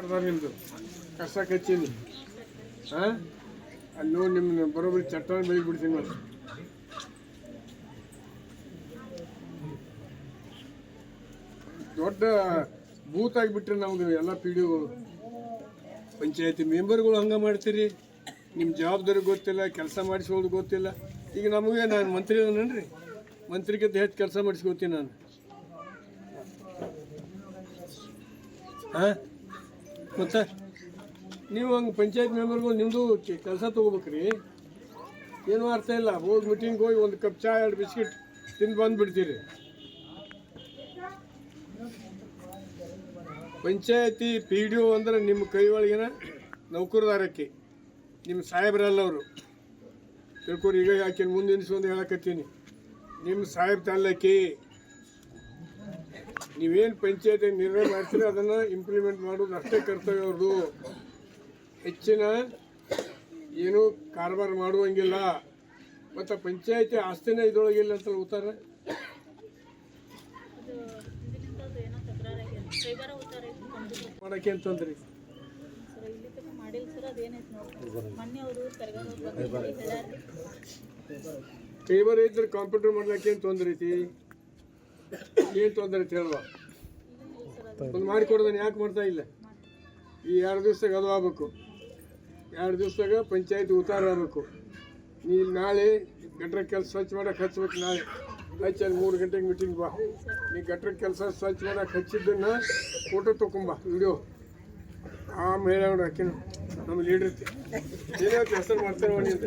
ನಿಮ್ದು? ಕಸ ಕಚ್ಚೀನಿ ಹಾಂ? ಅಲ್ಲಿ ನೋಡಿ ನಿಮ್ಮನ್ನ ಬರೋಬ್ಬರಿ ಚಟ್ಟ ಬೆಳಿಗ್ಗೆ ಬಿಡ್ತೀನಿ ಮತ್ತೆ ದೊಡ್ಡ ಬೂತ್ ಆಗಿಬಿಟ್ರೆ ನಮ್ದು ಎಲ್ಲ ಪಿ ಡಿಗಳು ಪಂಚಾಯತಿ ಮೆಂಬರ್ಗಳು ಹಂಗೆ ಮಾಡ್ತೀರಿ? ನಿಮ್ಮ ಜವಾಬ್ದಾರಿ ಗೊತ್ತಿಲ್ಲ, ಕೆಲಸ ಮಾಡಿಸೋದು ಗೊತ್ತಿಲ್ಲ. ಈಗ ನಮಗೆ ನಾನು ಮಂತ್ರಿ ಅದನ್ನೇನ್ರಿ ಮಂತ್ರಿಗಿಂತ ಹೆಚ್ಚು ಕೆಲಸ ಮಾಡಿಸ್ಕೊತೀನಿ ನಾನು. ಹಾಂ? ಮತ್ತೆ ನೀವು ಹಂಗೆ ಪಂಚಾಯತ್ ಮೆಂಬರ್ಗಳು ನಿಮ್ಮದು ಕೆಲಸ ತೊಗೋಬೇಕ್ರಿ. ಏನು ಅರ್ಥ ಇಲ್ಲ? ಹೋಗಿ ಮೀಟಿಂಗ್ ಹೋಗಿ ಒಂದು ಕಪ್ ಚಹಾ ಎರಡು ಬಿಸ್ಕಿಟ್ ತಿಂದು ಬಂದುಬಿಡ್ತೀರಿ. ಪಂಚಾಯತಿ ಪಿ ಡಿ ಒ ಅಂದ್ರೆ ನಿಮ್ಮ ಕೈ ಒಳಗಿನ ನೌಕರದಾರಕ್ಕೆ, ನಿಮ್ಮ ಸಾಹೇಬ್ರಲ್ಲ ಅವರು ತಿಳ್ಕೊರಿ, ಈಗ ಯಾಕೆ ಮುಂದೆ ಅಂತ ಹೇಳಕತ್ತೀನಿ. ನಿಮ್ಮ ಸಾಹೇಬ್ ತಾಲೂಕಿ ನೀವೇನು ಪಂಚಾಯತಿ ನಿರ್ಣಯ ಮಾಡ್ತೀರಿ ಅದನ್ನು ಇಂಪ್ಲಿಮೆಂಟ್ ಮಾಡೋದು ಅಷ್ಟೇ ಕರ್ತವ್ಯ ಅವ್ರದ್ದು ಹೆಚ್ಚಿನ ಏನು ಕಾರ್ಬಾರ್ ಮಾಡುವಂಗಿಲ್ಲ. ಮತ್ತು ಪಂಚಾಯತಿ ಆಸ್ತಿನೇ ಇದ್ರೊಳಗಿಲ್ಲ ಅಂತ ಕಂಪ್ಯೂಟರ್ ಮಾಡೋಕ್ಕೆ ಅಂತಂದ್ರಿ. ಕೈಬರ್ ಇದ್ರೆ ಕಾಂಪ್ಯೂಟರ್ ಮಾಡ್ಲಿಕ್ಕೆ ಏನು ತೊಂದ್ರೆ ಐತಿ? ಏನು ತೊಂದರೆ ಅಂತ ಹೇಳುವ? ಒಂದು ಮಾಡಿಕೊಡೋದನ್ನ ಯಾಕೆ ಮಾಡ್ತಾ ಇಲ್ಲ? ಈ ಎರಡು ದಿವ್ಸದಾಗ ಅದು ಆಗ್ಬೇಕು. ಎರಡು ದಿವ್ಸದಾಗ ಪಂಚಾಯತ್ ಉತ್ತಾರ ಆಗಬೇಕು. ನೀ ನಾಳೆ ಗಟ್ರ ಕೆಲಸ ಸ್ವಚ್ಛ ಮಾಡಕ್ಕೆ ಹಚ್ಬೇಕು ನಾಳೆ. ಹಚ್ಚಿ ಅಲ್ಲಿ ಮೂರು ಗಂಟೆಗೆ ಮೀಟಿಂಗ್ ಬಾ. ನೀ ಗಟ್ರ ಕೆಲಸ ಸ್ವಚ್ಛ ಮಾಡಕ್ಕೆ ಹಚ್ಚಿದ್ದನ್ನ ಫೋಟೋ ತೊಗೊಂಬ ವಿಡಿಯೋ ಆಮೇಲೆ ನೋಡಿ ಹಾಕಿನ ನಮ್ಮ ಲೀಡರ್ ಏನೇ ಕೆಲಸ ಮಾಡ್ತಾರೆ ನೋಡಿ ಅಂತ?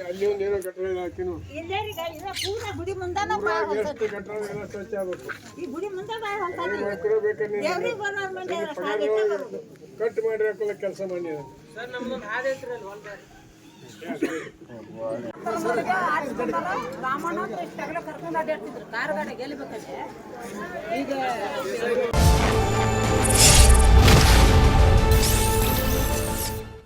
ಅಲ್ಲಿ ಒಂದು ಏನೋ ಕಟ್ಟಡ ಗಾಡಿ ಪೂರ ಮುಂದಾನ ಸ್ವಚ್ಛ ಆಗ್ಬೇಕು. ಈ ಗುಡಿ ಮುಂದೆ ಕಟ್ ಮಾಡಿ ಹಾಕೋಲ್ಲ ಕೆಲಸ ಮಾಡಿ ನೀನು. ರಾಮಣ್ಣ ಕರ್ಕೊಂಡು ಅಡ್ಡಾಡ್ತಿದ್ರು ಕಾರ್ ಗಾಡಿ ಗೆಲ್ಬೇಕಂತೆ ಈಗ